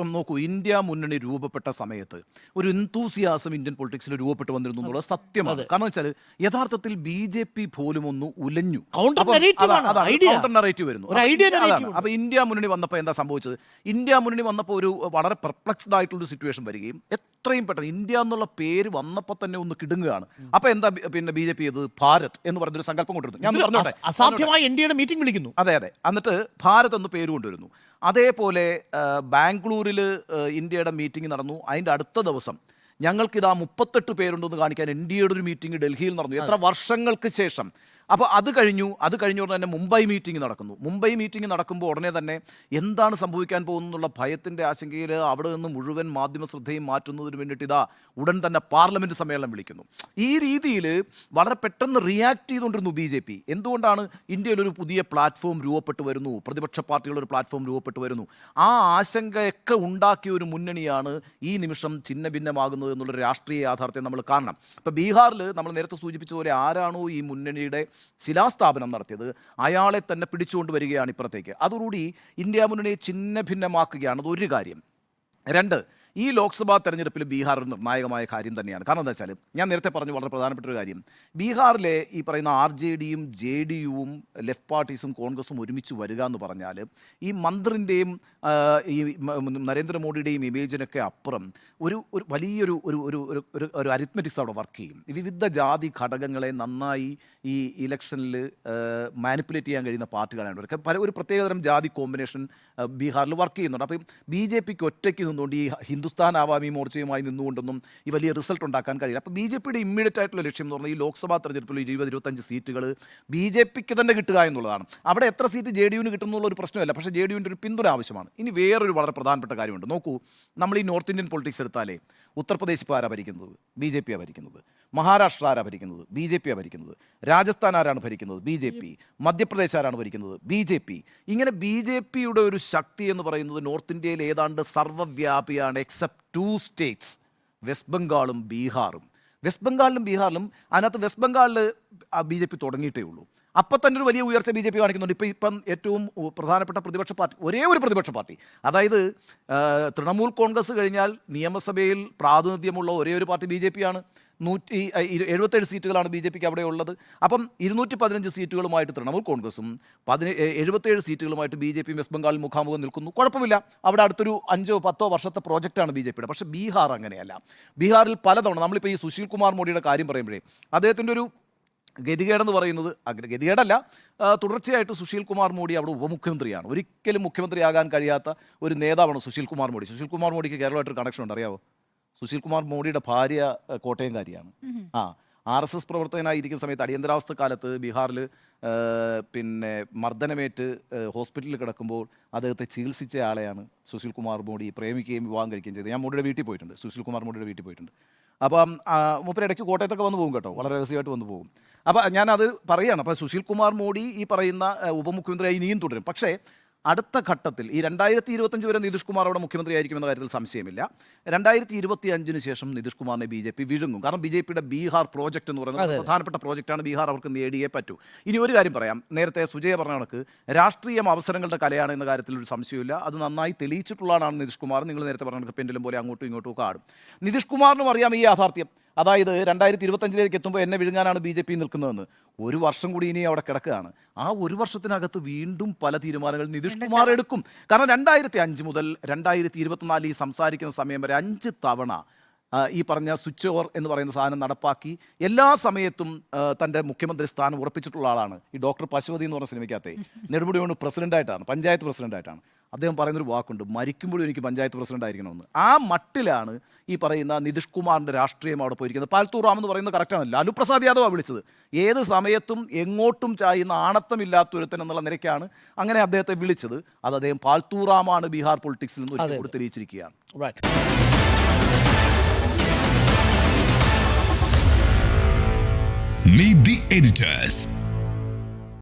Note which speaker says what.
Speaker 1: ഇപ്പം നോക്കൂ ഇന്ത്യ മുന്നണി രൂപപ്പെട്ട സമയത്ത് ഒരു എന്തൂസിയാസം ഇന്ത്യൻ പൊളിറ്റിക്സിൽ രൂപപ്പെട്ട് വന്നിരുന്നു എന്നുള്ളത് സത്യമാണ്. കാരണം വെച്ചാൽ യഥാർത്ഥത്തിൽ ബി ജെ പി പോലും ഒന്ന് ഉലഞ്ഞു. കൗണ്ടർ നറേറ്റീവ് വരുന്നു. അപ്പൊ ഇന്ത്യ മുന്നണി വന്നപ്പോൾ എന്താ സംഭവിച്ചത്? ഇന്ത്യ മുന്നണി വന്നപ്പോൾ ഒരു വളരെ പെർപ്ലക്സ്ഡ് ആയിട്ടുള്ള ഒരു സിറ്റുവേഷൻ വരികയും എത്രയും പെട്ടെന്ന് ഇന്ത്യ എന്നുള്ള പേര് വന്നപ്പോൾ തന്നെ ഒന്ന് കിടുങ്ങുകയാണ്. അപ്പൊ എന്താ പിന്നെ ബി ജെ പി ഇത് ഭാരത് എന്ന് പറഞ്ഞൊരു സങ്കല്പം കൊണ്ടുവരുന്നു. ഞാൻ പറഞ്ഞോട്ടെ?
Speaker 2: അസ- അസാധ്യമായ ഇന്ത്യയുടെ മീറ്റിംഗ് വിളിക്കുന്നു.
Speaker 1: അതെ അതെ. എന്നിട്ട് ഭാരത് എന്ന് പേര് കൊണ്ടുവരുന്നു. അതേപോലെ ബാംഗ്ലൂരിൽ ഇന്ത്യയുടെ മീറ്റിംഗ് നടന്നു. അതിന്റെ അടുത്ത ദിവസം ഞങ്ങൾക്കിതാ മുപ്പത്തെട്ട് പേരുണ്ടെന്ന് കാണിക്കാൻ ഇന്ത്യയുടെ ഒരു മീറ്റിംഗ് ഡൽഹിയിൽ നടന്നു. എത്ര വർഷങ്ങൾക്ക് ശേഷം അപ്പോൾ അത് കഴിഞ്ഞു അത് കഴിഞ്ഞ ഉടനെ തന്നെ മുംബൈ മീറ്റിംഗ് നടക്കുന്നു. മുംബൈ മീറ്റിംഗ് നടക്കുമ്പോൾ ഉടനെ തന്നെ എന്താണ് സംഭവിക്കാൻ പോകുന്നുള്ള ഭയത്തിന്റെ ആശങ്കയിൽ അവിടെ നിന്ന് മുഴുവൻ മാധ്യമ ശ്രദ്ധയും മാറ്റുന്നതിന് വേണ്ടിയിട്ട് ഇതാ ഉടൻ തന്നെ പാർലമെന്റ് സമ്മേളനം വിളിക്കുന്നു. ഈ രീതിയിൽ വളരെ പെട്ടെന്ന് റിയാക്ട് ചെയ്തുകൊണ്ടിരുന്നു ബി ജെ പി. എന്തുകൊണ്ടാണ് ഇന്ത്യയിലൊരു പുതിയ പ്ലാറ്റ്ഫോം രൂപപ്പെട്ടു വരുന്നു? പ്രതിപക്ഷ പാർട്ടികളൊരു പ്ലാറ്റ്ഫോം രൂപപ്പെട്ടു വരുന്നു. ആ ആശങ്കയൊക്കെ ഉണ്ടാക്കിയ ഒരു മുന്നണിയാണ് ഈ നിമിഷം ഛിന്ന ഭിന്നമാകുന്നത് എന്നുള്ള രാഷ്ട്രീയ യാഥാർത്ഥ്യം നമ്മൾ കാണണം. ഇപ്പോൾ ബീഹാറിൽ നമ്മൾ നേരത്തെ സൂചിപ്പിച്ച പോലെ ആരാണോ ഈ മുന്നണിയുടെ ശിലാസ്ഥാപനം നടത്തിയത് അയാളെ തന്നെ പിടിച്ചുകൊണ്ട് വരികയാണ് ഇപ്പുറത്തേക്ക്. അതോടുകൂടി ഇന്ത്യ മുന്നണിയെ ഛിന്ന ഭിന്നമാക്കുകയാണ് അതൊരു കാര്യം. രണ്ട് ഈ ലോക്സഭാ തെരഞ്ഞെടുപ്പിൽ ബീഹാർ ഒരു നിർണായകമായ കാര്യം തന്നെയാണ്. കാരണം എന്താ വെച്ചാൽ ഞാൻ നേരത്തെ പറഞ്ഞു വളരെ പ്രധാനപ്പെട്ട ഒരു കാര്യം. ബീഹാറിലെ ഈ പറയുന്ന ആർ ജെ ഡിയും ജെ ഡി യുവും ലെഫ്റ്റ് പാർട്ടീസും കോൺഗ്രസും ഒരുമിച്ച് വരിക എന്ന് പറഞ്ഞാൽ ഈ മന്ത്രിന്റെയും ഈ നരേന്ദ്രമോദിയുടെയും ഇമേജിനൊക്കെ അപ്പുറം ഒരു ഒരു വലിയൊരു ഒരു ഒരു ഒരു ഒരു അരിത്മെറ്റിക്സ് അവിടെ വർക്ക് ചെയ്യും. വിവിധ ജാതി ഘടകങ്ങളെ നന്നായി ഈ ഇലക്ഷനിൽ മാനിപ്പുലേറ്റ് ചെയ്യാൻ കഴിയുന്ന പാർട്ടികളാണ് ഇവരൊക്കെ. പല ഒരു പ്രത്യേകതരം ജാതി കോമ്പിനേഷൻ ബീഹാറിൽ വർക്ക് ചെയ്യുന്നുണ്ട്. അപ്പം ബി ജെ പിക്ക് ഒറ്റയ്ക്ക് നിന്നുകൊണ്ട് ഈ ഹിന്ദുസ്ഥാൻ ആവാമി മോർച്ചയുമായി നിന്നുകൊണ്ടൊന്നും ഈ വലിയ റിസൾട്ട് ഉണ്ടാക്കാൻ കഴിയില്ല. അപ്പോൾ ബി ജെ പിയുടെ ഇമ്മീഡിയറ്റ് ആയിട്ടുള്ള ലക്ഷ്യം എന്ന് പറഞ്ഞാൽ ഈ ലോക്സഭാ തെരഞ്ഞെടുപ്പിൽ ഇരുപത് ഇരുപത്തഞ്ച് സീറ്റുകൾ ബി ജെ പിക്ക് തന്നെ കിട്ടുക എന്നുള്ളതാണ്. അവിടെ എത്ര സീറ്റ് ജെ ഡി യുവിന് കിട്ടുന്നുള്ള ഒരു പ്രശ്നമല്ല. പക്ഷേ ജെ ഡി യുവിന്റെ ഒരു പിന്തുണ ആവശ്യമാണ്. ഇനി വേറൊരു വളരെ പ്രധാനപ്പെട്ട കാര്യമുണ്ട്. നോക്കൂ നമ്മൾ ഈ നോർത്ത് ഇന്ത്യൻ പൊളിറ്റിക്സ് എടുത്താലേ ഉത്തർപ്രദേശ് ഇപ്പോൾ ഭരിക്കുന്നത്? ബി ജെ പി ഭരിക്കുന്നത്. മഹാരാഷ്ട്ര ആരാണ് ഭരിക്കുന്നത്? ബി ജെ പി ഭരിക്കുന്നത്. രാജസ്ഥാൻ ആരാണ് ഭരിക്കുന്നത്? B J P. മധ്യപ്രദേശ് ആരാണ് ഭരിക്കുന്നത്? B J P. ഇങ്ങനെ ബി ജെ പിയുടെ ഒരു ശക്തി എന്ന് പറയുന്നത് നോർത്ത് ഇന്ത്യയിൽ ഏതാണ്ട് സർവവ്യാപിയാണ് എക്സെപ്റ്റ് ടു സ്റ്റേറ്റ്സ് വെസ്റ്റ് ബംഗാളും ബീഹാറും. വെസ്റ്റ് ബംഗാളിലും ബീഹാറിലും അതിനകത്ത് വെസ്റ്റ് ബംഗാളിൽ ബി ജെ പി തുടങ്ങിയിട്ടേ ഉള്ളൂ. അപ്പം തന്നെ ഒരു വലിയ ഉയർച്ച ബി ജെ പി കാണിക്കുന്നുണ്ട്. ഇപ്പം ഇപ്പം ഏറ്റവും പ്രധാനപ്പെട്ട പ്രതിപക്ഷ പാർട്ടി ഒരേ ഒരു പ്രതിപക്ഷ പാർട്ടി. അതായത് തൃണമൂൽ കോൺഗ്രസ് കഴിഞ്ഞാൽ നിയമസഭയിൽ പ്രാതിനിധ്യമുള്ള ഒരേ ഒരു പാർട്ടി ബി ജെ പി ആണ്. നൂറ്റി എഴുപത്തേഴ് സീറ്റുകളാണ് ബി ജെ പിക്ക് അവിടെ ഉള്ളത്. അപ്പം ഇരുന്നൂറ്റി പതിനഞ്ച് സീറ്റുകളുമായിട്ട് തൃണമൂൽ കോൺഗ്രസും പതിന എഴുപത്തേഴ് സീറ്റുകളുമായിട്ട് ബി ജെ പി വെസ്റ്റ് ബംഗാളിൽ മുഖാമുഖം നിൽക്കുന്നു. കുഴപ്പമില്ല. അവിടെ അടുത്തൊരു അഞ്ചോ പത്തോ വർഷത്തെ പ്രോജക്റ്റാണ് ബി ജെ പിയുടെ. പക്ഷേ ബീഹാർ അങ്ങനെയല്ല. ബീഹാറിൽ പലതവണ നമ്മളിപ്പോൾ ഈ സുശീൽ കുമാർ മോഡിയുടെ കാര്യം പറയുമ്പോഴേ അദ്ദേഹത്തിന്റെ ഒരു ഗതികേടെന്ന് പറയുന്നത് ഗതികേടല്ല. തുടർച്ചയായിട്ട് സുശീൽ കുമാർ മോഡി അവിടെ ഉപമുഖ്യമന്ത്രിയാണ്. ഒരിക്കലും മുഖ്യമന്ത്രിയാകാൻ കഴിയാത്ത ഒരു നേതാവാണ് സുശീൽ കുമാർ മോഡി. സുശീൽ കുമാർ മോഡിക്ക് കേരളമായിട്ടൊരു കണക്ഷൻ ഉണ്ട് അറിയാവോ? സുശീൽ കുമാർ മോഡിയുടെ ഭാര്യ കോട്ടയംകാരിയാണ്. ആ ആർ എസ് എസ് പ്രവർത്തകനായിരിക്കുന്ന സമയത്ത് അടിയന്തരാവസ്ഥ കാലത്ത് ബീഹാറിൽ പിന്നെ മർദ്ദനമേറ്റ് ഹോസ്പിറ്റലിൽ കിടക്കുമ്പോൾ അദ്ദേഹത്തെ ചികിത്സിച്ച ആളെയാണ് സുശീൽ കുമാർ മോഡി പ്രേമിക്കുകയും വിവാഹം കഴിക്കുകയും ചെയ്തത്. ഞാൻ മോഡിയുടെ വീട്ടിൽ പോയിട്ടുണ്ട്. സുശീൽ കുമാർ മോഡിയുടെ വീട്ടിൽ പോയിട്ടുണ്ട്. അപ്പം മൂപ്പരിടയ്ക്ക് മൂപ്പര് ഇടയ്ക്ക് കോട്ടയത്തൊക്കെ വന്ന് പോകും കേട്ടോ. വളരെ രഹസ്യമായിട്ട് വന്ന് പോകും. അപ്പോൾ ഞാനത് പറയുകയാണ് അപ്പോൾ സുശീൽ കുമാർ മോഡി ഈ പറയുന്ന ഉപമുഖ്യമന്ത്രിയായി ഇനിയും തുടരും. പക്ഷേ അടുത്ത ഘട്ടത്തിൽ ഈ രണ്ടായിരത്തി ഇരുപത്തഞ്ച് വരെ നിതീഷ് കുമാർ അവിടെ മുഖ്യമന്ത്രി ആയിരിക്കുമെന്ന കാര്യത്തിൽ സംശയമില്ല. രണ്ടായിരത്തി ഇരുപത്തി അഞ്ചിന് ശേഷം നിതീഷ് കുമാറിനെ ബി ജെ പി വിഴുങ്ങും. കാരണം ബി ജെ പിയുടെ ബീഹാർ പ്രോജക്റ്റ് എന്ന് പറയുന്നത് പ്രധാനപ്പെട്ട പ്രോജക്റ്റാണ് ബീഹാർ അവർക്ക് നേടിയേ പറ്റൂ. ഇനി ഒരു കാര്യം പറയാം. നേരത്തെ സുജയ പറഞ്ഞ കണക്ക് രാഷ്ട്രീയം അവസരങ്ങളുടെ കലയാണ് എന്ന കാര്യത്തിൽ ഒരു സംശയമില്ല അത് നന്നായി തെളിയിച്ചിട്ടുള്ളതാണ് നിതീഷ് കുമാർ. നിങ്ങൾ നേരത്തെ പറഞ്ഞ കണക്ക് പെൻഡിലും പോലെ അങ്ങോട്ടും ഇങ്ങോട്ടും ഒക്കെ ആടും. നിതീഷ് കുമാറിനും അറിയാം ഈ യാഥാർത്ഥ്യം. അതായത് രണ്ടായിരത്തി ഇരുപത്തഞ്ചിലേക്ക് എത്തുമ്പോൾ എന്നെ വിഴുങ്ങാനാണ് ബി ജെ പി നിൽക്കുന്നതെന്ന്. ഒരു വർഷം കൂടി ഇനി അവിടെ കിടക്കുകയാണ്. ആ ഒരു വർഷത്തിനകത്ത് വീണ്ടും പല തീരുമാനങ്ങൾ നിതീഷ് കുമാർ എടുക്കും. കാരണം രണ്ടായിരത്തി അഞ്ച് മുതൽ രണ്ടായിരത്തി ഇരുപത്തിനാലിൽ ഈ സംസാരിക്കുന്ന സമയം വരെ അഞ്ച് തവണ ഈ പറഞ്ഞ സ്വിച്ച് ഓവർ എന്ന് പറയുന്ന സാധനം നടപ്പാക്കി എല്ലാ സമയത്തും തന്റെ മുഖ്യമന്ത്രി സ്ഥാനം ഉറപ്പിച്ചിട്ടുള്ള ആളാണ്. ഈ ഡോക്ടർ പശുപതി എന്ന് പറഞ്ഞ സിനിമയ്ക്കകത്തെ. നെടുമുടിയോണ് പ്രസിഡന്റായിട്ടാണ് പഞ്ചായത്ത് പ്രസിഡന്റായിട്ടാണ്. അദ്ദേഹം പറയുന്നൊരു വാക്കുണ്ട് മരിക്കുമ്പോഴും എനിക്ക് പഞ്ചായത്ത് പ്രസിഡന്റ് ആയിരിക്കണമെന്ന്. ആ മട്ടിലാണ് ഈ പറയുന്ന നിതീഷ് കുമാറിന്റെ രാഷ്ട്രീയം അവിടെ പോയിരിക്കുന്നത്. പാൽത്തൂർ റാം എന്ന് പറയുന്നത് കറക്റ്റാണ് ലാലു പ്രസാദ് യാദവ് വിളിച്ചത്. ഏത് സമയത്തും എങ്ങോട്ടും ചായുന്ന ആണത്തമില്ലാത്തൊരുത്തൻ എന്നുള്ള നിരക്കാണ് അങ്ങനെ അദ്ദേഹത്തെ വിളിച്ചത്. അത് അദ്ദേഹം പാൽത്തൂറാമാണ് ബീഹാർ പൊളിറ്റിക്സിൽ നിന്ന് തെളിയിച്ചിരിക്കുകയാണ്.
Speaker 2: Right
Speaker 3: Meet the editors.